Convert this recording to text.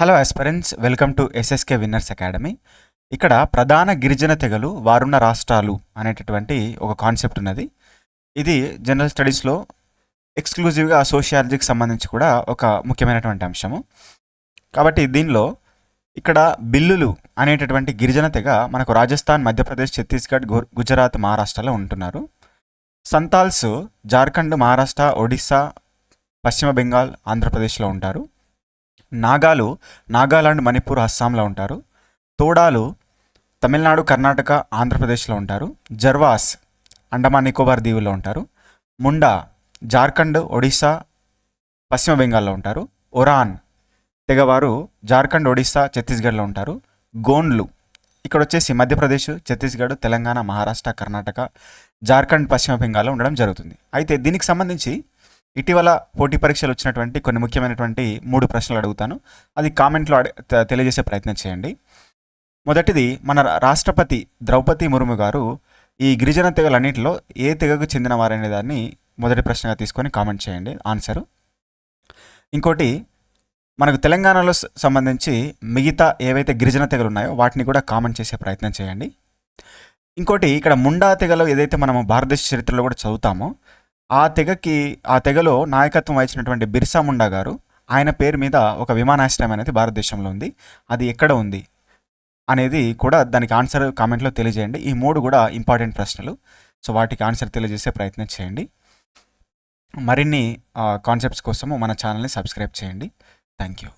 Hello ఎస్పరెన్స్ welcome to SSK winners academy ఇక్కడ ప్రధాన గిరిజన తెగలు వారున్న రాష్ట్రాలు అనేటటువంటి ఒక కాన్సెప్ట్ ఉన్నది. ఇది జనరల్ స్టడీస్లో ఎక్స్క్లూజివ్గా సోషియాలజీకి సంబంధించి కూడా ఒక ముఖ్యమైనటువంటి అంశము. కాబట్టి దీనిలో ఇక్కడ బిల్లులు అనేటటువంటి గిరిజన తెగ మనకు రాజస్థాన్ మధ్యప్రదేశ్ ఛత్తీస్గఢ్ గు- గుజరాత్ మహారాష్ట్రలో ఉంటున్నారు. సంతాల్స్ జార్ఖండ్ మహారాష్ట్ర ఒడిస్సా పశ్చిమ బెంగాల్ ఆంధ్రప్రదేశ్లో ఉంటారు. నాగాలు నాగాలాండ్ మణిపూర్ అస్సాంలో ఉంటారు. తోడాలు తమిళనాడు కర్ణాటక ఆంధ్రప్రదేశ్లో ఉంటారు. జర్వాస్ అండమాన్ నికోబార్ దీవుల్లో ఉంటారు. ముండా జార్ఖండ్ ఒడిస్సా పశ్చిమ బెంగాల్లో ఉంటారు. ఒరాన్ తెగవారు జార్ఖండ్ ఒడిస్సా ఛత్తీస్గఢ్లో ఉంటారు. గోండ్లు ఇక్కడ వచ్చేసి మధ్యప్రదేశ్ ఛత్తీస్గఢ్ తెలంగాణ మహారాష్ట్ర కర్ణాటక జార్ఖండ్ పశ్చిమ బెంగాల్లో ఉండడం జరుగుతుంది. అయితే దీనికి సంబంధించి ఇటీవల పోటీ పరీక్షలు వచ్చినటువంటి కొన్ని ముఖ్యమైనటువంటి మూడు ప్రశ్నలు అడుగుతాను. అది కామెంట్లో అడి- తె- తెలియజేసే ప్రయత్నం చేయండి. మొదటిది మన రాష్ట్రపతి ద్రౌపది ముర్ము గారు ఈ గిరిజన తెగలన్నింటిలో ఏ తెగకు చెందిన వారనే దాన్ని మొదటి ప్రశ్నగా తీసుకొని కామెంట్ చేయండి. ఆన్సరు? ఇంకోటి మనకు తెలంగాణలో సంబంధించి మిగతా ఏవైతే గిరిజన తెగలు ఉన్నాయో వాటిని కూడా కామెంట్ చేసే ప్రయత్నం చేయండి. ఇంకోటి ఇక్కడ ముండా తెగలు ఏదైతే మనము భారతదేశ చరిత్రలో కూడా చదువుతామో ఆ తెగకి ఆ తెగలో నాయకత్వం వహించినటువంటి బిర్సా ముండా గారు ఆయన పేరు మీద ఒక విమానాశ్రయం అనేది భారతదేశంలో ఉంది. అది ఎక్కడ ఉంది? అనేది కూడా దానికి ఆన్సర్ కామెంట్లో తెలియజేయండి. ఈ మూడు కూడా ఇంపార్టెంట్ ప్రశ్నలు. సో వాటికి ఆన్సర్ తెలియజేసే ప్రయత్నం చేయండి. మరిన్ని కాన్సెప్ట్స్ కోసము మన ఛానల్ని సబ్స్క్రైబ్ చేయండి. Thank you